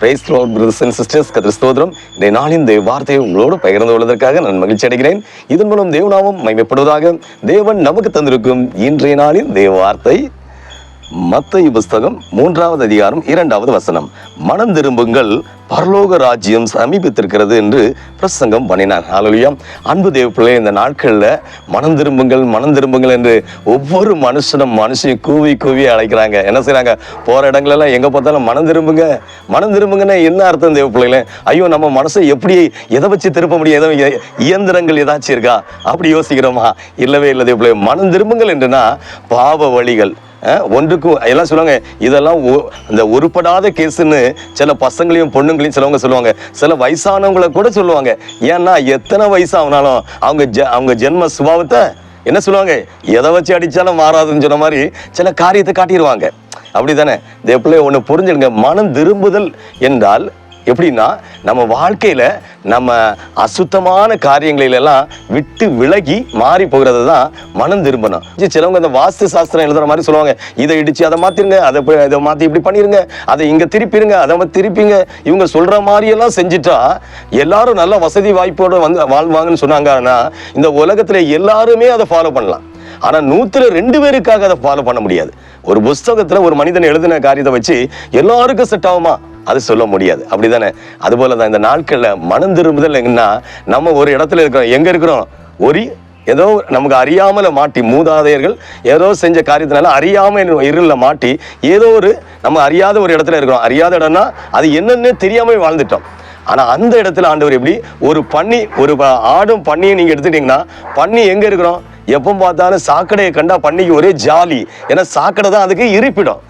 Price brothers and sisters கத்திர ஸ்தோத்திரம். இந்த நாளின் தேவ வார்த்தையை உங்களோடு பகிர்ந்து கொள்வதற்காக நான் மகிழ்ச்சி அடைகிறேன். இதன் மூலம் தேவநாமம் மைமைப்படுவதாக தேவன் நமக்கு தந்திருக்கும் இன்றைய நாளின் தேவ வார்த்தை. மத்திய புஸ்தகம் மூன்றாவது அதிகாரம் இரண்டாவது வசனம். மனம் திரும்புங்கள் பரலோக ராஜ்யம் சமீபித்திருக்கிறது என்று பிரசங்கம் பண்ணினார். ஹalleluya அன்பு தேவ பிள்ளை இந்த நாட்களில் மனம் திரும்புங்கள் மனம் திரும்புங்கள் என்று ஒவ்வொரு மனுஷனும் மனுஷன் கூவி கூவி அழைக்கிறாங்க. என்ன செய்கிறாங்க போகிற இடங்களெல்லாம் எங்கே பார்த்தாலும் மனம் திரும்புங்க மனம் திரும்புங்கன்னா என்ன அர்த்தம் தேவ பிள்ளைகளே? ஐயோ நம்ம மனசை எப்படி எதை வச்சு திருப்ப முடியும்? எதை இயந்திரங்கள் ஏதாச்சும் இருக்கா? அப்படி யோசிக்கிறோமா? இல்லவே இல்லை தேவ பிள்ளை மனம் திரும்புங்கள் என்றுனா பாவ வழிகள். ஒன்றுக்கும் எல்லாம் சொல்லுவாங்க இதெல்லாம் ஒ- இந்த உருப்படாத கேஸுன்னு சில பசங்களையும் பொண்ணுங்களையும் சிலவங்க சொல்லுவாங்க. சில வயசானவங்களை கூட சொல்லுவாங்க. ஏன்னா எத்தனை வயசாகனாலும் அவங்க ஜ அவங்க ஜென்ம சுபாவத்தை என்ன சொல்லுவாங்க? எதை வச்சு அடித்தாலும் மாறாதுன்னு சொன்ன மாதிரி சில காரியத்தை காட்டிடுவாங்க. அப்படி தானே இதே தேப்பிள்ளை ஒன்று புரிஞ்சுடுங்க மனம் திரும்புதல் என்றால் எப்படின்னா நம்ம வாழ்க்கையில் நம்ம அசுத்தமான காரியங்களிலெல்லாம் விட்டு விலகி மாறி போகிறது தான் மனம் திரும்பணும். சிலவங்க இந்த வாஸ்து சாஸ்திரம் எழுதுற மாதிரி சொல்லுவாங்க இதை இடித்து அதை மாற்றிருங்க அதை இதை மாற்றி இப்படி பண்ணிடுங்க அதை இங்கே திருப்பிடுங்க அதை திருப்பிங்க. இவங்க சொல்கிற மாதிரியெல்லாம் செஞ்சுட்டா எல்லாரும் நல்ல வசதி வாய்ப்போடு வந்து வாழ்வாங்கன்னு சொன்னாங்கன்னா இந்த உலகத்தில் எல்லாருமே அதை ஃபாலோ பண்ணலாம். ஆனால் நூற்றுல ரெண்டு பேருக்காக அதை ஃபாலோ பண்ண முடியாது. ஒரு புஸ்தகத்தில் ஒரு மனிதன் எழுதின காரியத்தை வச்சு எல்லாருக்கும் செட் ஆகுமா? அது சொல்ல முடியாது. அப்படிதானே? அதுபோல தான் இந்த நாட்களில் மனம் திரும்புதல் என்ன நம்ம ஒரு இடத்துல இருக்கிறோம். எங்கே இருக்கிறோம்? ஒரு ஏதோ நமக்கு அறியாமல மாட்டி மூதாதையர்கள் ஏதோ செஞ்ச காரியத்தினால அறியாமல் இருளில் மாட்டி ஏதோ ஒரு நம்ம அறியாத ஒரு இடத்துல இருக்கிறோம். அறியாத இடம்னா அது என்னென்னு தெரியாமல் வாழ்ந்துட்டோம். ஆனால் அந்த இடத்துல ஆண்டவர் எப்படி ஒரு பன்னி ஒரு ஆடும் பன்னியை நீங்கள் எடுத்துட்டீங்கன்னா பன்னி எங்கே இருக்கிறோம்? எப்போ பார்த்தாலும் சாக்கடையை கண்டா பன்னிக்கு ஒரே ஜாலி. ஏன்னா சாக்கடை தான் அதுக்கு இருப்பிடும்.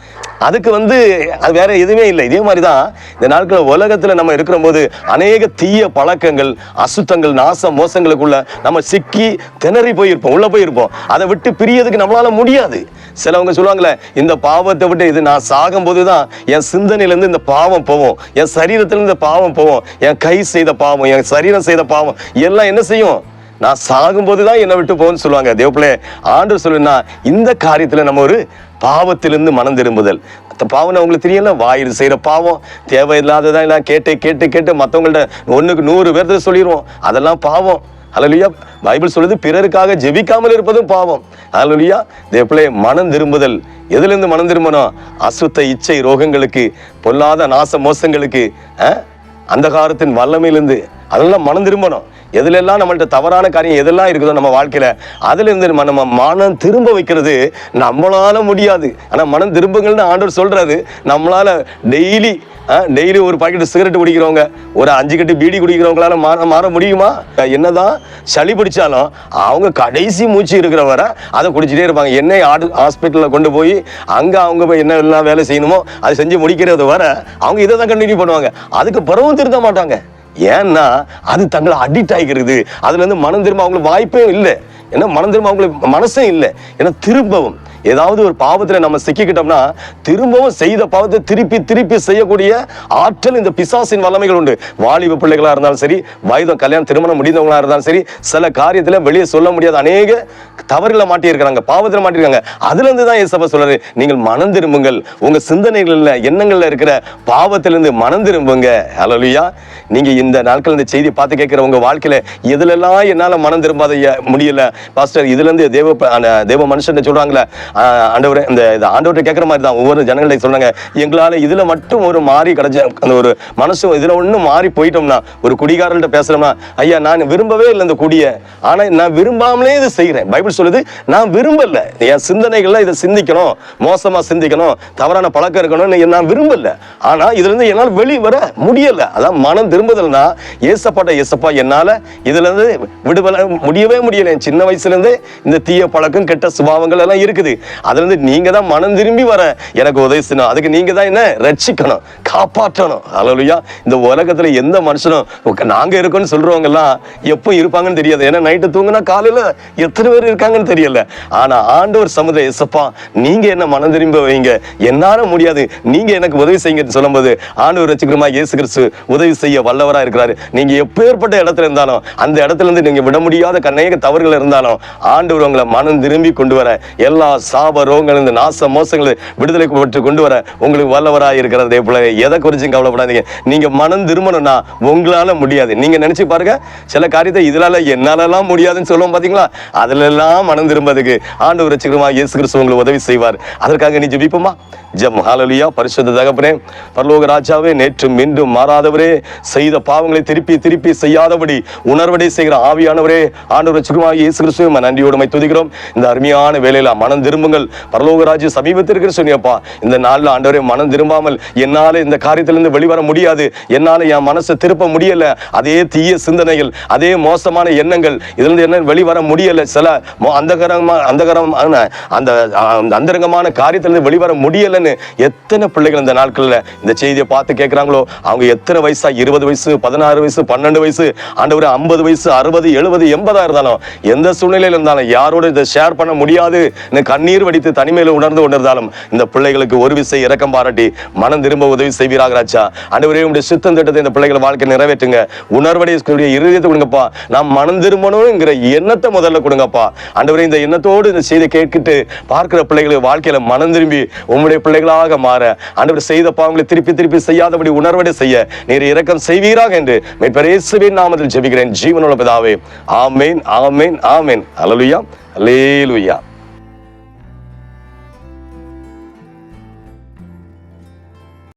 அதுக்கு வந்து அது வேற எதுவுமே இல்லை. இதே மாதிரி தான் இந்த நாட்களில் உலகத்தில் நம்ம இருக்கிற போது அநேக தீய பழக்கங்கள் அசுத்தங்கள் நாச மோசங்களுக்குள்ள நம்ம சிக்கி திணறி போயிருப்போம் உள்ள போயிருப்போம். அதை விட்டு பிரியதுக்கு நம்மளால முடியாது. சிலவங்க சொல்லுவாங்களே இந்த பாவத்தை விட்டு இது நான் சாகும்போது தான் என் சிந்தனையிலேருந்து இந்த பாவம் போவோம். என் சரீரத்திலேருந்து இந்த பாவம் போவோம். என் கை செய்த பாவம் என் சரீரம் செய்த பாவம். எல்லாம் என்ன செய்யும்? நான் சாகும்போது தான் என்னை விட்டு போகணும்னு சொல்லுவாங்க. தேவப்பிள்ளை ஆண்டு சொல்லுன்னா இந்த காரியத்தில் நம்ம ஒரு பாவத்திலிருந்து மனம் திரும்புதல். பாவம் அவங்களுக்கு தெரியல வாயில் செய்கிற பாவம் தேவையில்லாததான் எல்லாம் கேட்டு கேட்டு கேட்டு மற்றவங்கள்ட்ட ஒன்றுக்கு நூறு பேர்த்த சொல்லிடுவோம் அதெல்லாம் பாவம். ஹalleluya பைபிள் சொல்லுது பிறருக்காக ஜெபிக்காமல் இருப்பதும் பாவம். ஹalleluya தேவப்பிள்ளை மனம் திரும்புதல். எதுலேருந்து மனம் திரும்பணும் அசுத்த இச்சை ரோகங்களுக்கு பொல்லாத நாச மோசங்களுக்கு அந்த காலத்தின் வல்லமையிலிருந்து. அதெல்லாம் மனம் திரும்பணும். எதுலெல்லாம் நம்மள்ட்ட தவறான காரியம் எதெல்லாம் இருக்குதோ நம்ம வாழ்க்கையில் அதுலேருந்து நம்ம நம்ம மனம் திரும்ப வைக்கிறது நம்மளால முடியாது. ஆனால் மனம் திரும்புங்கள்னு ஆண்டவர் சொல்கிறாரு நம்மளால் டெய்லி டெய்லி ஒரு பாக்கெட் சிகரெட் குடிக்கிறவங்க ஒரு அஞ்சு கட்டு பீடி குடிக்கிறவங்களால மாற மாற முடியுமா? என்னதான் சளி பிடிச்சாலும் அவங்க கடைசி மூச்சு இருக்கிற வரை அதை குடிச்சிட்டே இருப்பாங்க. என்னை ஹாஸ்பிட்டலில் கொண்டு போய் அங்கே அவங்க போய் என்ன எல்லாம் வேலை செய்யணுமோ அதை செஞ்சு முடிக்கிறது வர அவங்க இதை தான் கண்டினியூ பண்ணுவாங்க. அதுக்கு பிறவும் திருத்த மாட்டாங்க. ஏன்னா அது தங்களை அடிக்ட் ஆகிக்கிறது அதுல இருந்து மனம் திரும்ப அவங்களுக்கு வாய்ப்பே இல்லை. ஏன்னா மனம் திரும்ப அவங்களுக்கு மனசே இல்லை. ஏன்னா திரும்பவும் ஏதாவது ஒரு பாவத்தில் நம்ம சிக்கிக்கிட்டோம்னா திரும்பவும் செய்த பாவத்தை திருப்பி திருப்பி செய்யக்கூடிய ஆற்றல் இந்த பிசாசின் வல்லமைகள் உண்டு. வாலிப பிள்ளைகளாக இருந்தாலும் சரி வயது கல்யாணம் திருமணம் முடிந்தவங்களாக இருந்தாலும் சரி சில காரியத்தில் வெளியே சொல்ல முடியாத அநேக தவறுகளை மாட்டியிருக்கிறாங்க பாவத்தில் மாட்டிருக்காங்க அதுலேருந்து தான் ஏசப்பா சொல்றாரு நீங்கள் மனம் திரும்புங்கள். உங்கள் சிந்தனைகளில் எண்ணங்களில் இருக்கிற பாவத்திலிருந்து மனம் திரும்புங்க. அலலுயா நீங்கள் இந்த நாட்கள் இந்த செய்தி பார்த்து கேட்குற உங்கள் வாழ்க்கையில் எதுலெல்லாம் என்னால் மனம் திரும்பாத முடியல? பாஸ்டர் இதுலேருந்து தேவ தேவ மனுஷன் சொல்கிறாங்களே ஆண்டவரே இந்த இது ஆண்டவர்கிட்ட கேட்குற மாதிரி தான் ஒவ்வொரு ஜனங்கள்ட்ட சொன்னாங்க எங்களால் இதில் மட்டும் ஒரு மாறி கிடைச்ச அந்த ஒரு மனசு இதில் ஒன்றும் மாறி போயிட்டோம்னா ஒரு குடிகாரர்கிட்ட பேசுகிறோம்னா ஐயா நான் விரும்பவே இல்லை இந்த குடியை. ஆனால் நான் விரும்பாமலே இதை செய்கிறேன் பைபிள் சொல்லுது நான் விரும்பல. என் சிந்தனைகள்லாம் இதை சிந்திக்கணும் மோசமாக சிந்திக்கணும் தவறான பழக்கம் இருக்கணும்னு நான் விரும்பலை. ஆனால் இதுலேருந்து என்னால் வெளியே வர முடியலை. அதான் மனம் திரும்புதல்னா ஏசப்பாட்ட ஏசப்பா என்னால் இதுலேருந்து விடுதலை முடியவே முடியலை. என் சின்ன வயசுலேருந்தே இந்த தீய பழக்கம் கெட்ட சுபாவங்கள் எல்லாம் இருக்குது. அதுல இருந்து நீங்க தான் மனம் திரும்பி வர. எனக்கு உதவி செய்யணும். அதுக்கு நீங்க தான் என்ன? ரட்சிக்கணும். காப்பாற்றணும். அலலுயா இந்த உலகத்துல எந்த மனுஷனும் நாங்க இருக்கோம்னு சொல்றவங்க எல்லாம் எப்போ இருப்பாங்கன்னு தெரியாது. ஏன்னா நைட்டு தூங்குனா காலையில எத்தனை பேர் இருக்காங்கன்னு தெரியல. ஆனா ஆண்டவர் சமுதாய இசப்பா நீங்க என்ன மனம் திரும்ப வைங்க. என்னால முடியாது. நீங்க எனக்கு உதவி செய்யுங்கன்னு சொல்லும்போது ஆண்டவர் ரசிக்கிறமா இயேசு கிறிஸ்து உதவி செய்ய வல்லவரா இருக்கிறாரு. நீங்க எப்பேற்பட்ட இடத்துல இருந்தாலும் அந்த இடத்துல இருந்து நீங்க விட முடியாத கண்ணேக தவறுகள் இருந்தாலும் ஆண்டவர் உங்களை மனம் திரும்பி கொண்டு வர. எல்லா சாப ரோகங்கள் இந்த நாச மோசங்களை விடுதலை பெற்று கொண்டு வர உங்களுக்கு வல்லவராக இருக்கிறது போல எதை குறிச்சும் கவலைப்படாதீங்க. நீங்க மனம் திரும்பணும்னா உங்களால முடியாது. நீங்க நினச்சி பாருங்க சில காரியத்தை இதனால என்னாலலாம் முடியாதுன்னு சொல்லுவோம் பார்த்தீங்களா அதிலெல்லாம் மனம் திரும்பதுக்கு ஆண்டு ரசிகரமா இயேசு கிறிஸ்து உங்களுக்கு உதவி செய்வார். அதற்காக நீ ஜபிப்போமா? ஜம் ஹாலலியா பரிசுத்த தகப்பனே பரலோக ராஜாவே நேற்று மீண்டும் மாறாதவரே செய்த பாவங்களை திருப்பி திருப்பி செய்யாதபடி உணர்வடை செய்கிற ஆவியானவரே ஆண்டு ரசிகரமாக இயேசு கிறிஸ்துவை நன்றியோடுமை துதிக்கிறோம். இந்த அருமையான வேலையில மனம் திரும்ப திரும்புங்கள். பரலோக ராஜ்ய சமீபத்திற்கு சொன்னியப்பா இந்த நாளில் ஆண்டவரே மனம் திரும்பாமல் என்னால் இந்த காரியத்திலிருந்து வெளிவர முடியாது. என்னால் என் மனசை திருப்ப முடியல. அதே தீய சிந்தனைகள் அதே மோசமான எண்ணங்கள் இதிலிருந்து என்ன வெளிவர முடியல. சில அந்தகரமான அந்தகரமான அந்த அந்த அந்தரங்கமான காரியத்திலிருந்து வெளிவர முடியலன்னு எத்தனை பிள்ளைகள் இந்த நாட்களில் இந்த செய்தியை பார்த்து கேட்குறாங்களோ அவங்க எத்தனை வயசா? இருபது வயசு பதினாறு வயசு பன்னெண்டு வயசு ஆண்டவர் ஐம்பது வயசு அறுபது எழுபது எண்பதாக இருந்தாலும் எந்த சூழ்நிலையில் இருந்தாலும் யாரோட இதை ஷேர் பண்ண முடியாதுன்னு கண்ணி கண்ணீர் வடித்து தனிமையில உணர்ந்து கொண்டிருந்தாலும் இந்த பிள்ளைகளுக்கு ஒரு விசை இறக்கம் பாராட்டி மனம் திரும்ப உதவி செய்வீராக ராஜா. அனைவரையும் உடைய சித்தம் திட்டத்தை இந்த பிள்ளைகள் வாழ்க்கை நிறைவேற்றுங்க. உணர்வடைய இருதயத்தை கொடுங்கப்பா. நாம் மனம் திரும்பணுங்கிற எண்ணத்தை முதல்ல கொடுங்கப்பா. ஆண்டவரே இந்த எண்ணத்தோடு இந்த செய்தி கேட்கிட்டு பார்க்கிற பிள்ளைகளுக்கு வாழ்க்கையில மனம் திரும்பி உம்முடைய பிள்ளைகளாக மாற அண்டவர் செய்த பாவங்களை திருப்பி திருப்பி செய்யாதபடி உணர்வடை செய்ய நீர் இறக்கம் செய்வீராக என்று மெய்ப்பரேசுவின் நாமத்தில் ஜெபிக்கிறேன். ஜீவனுள்ள பிதாவே. ஆமேன் ஆமேன் ஆமேன். அலலுயா அலேலுயா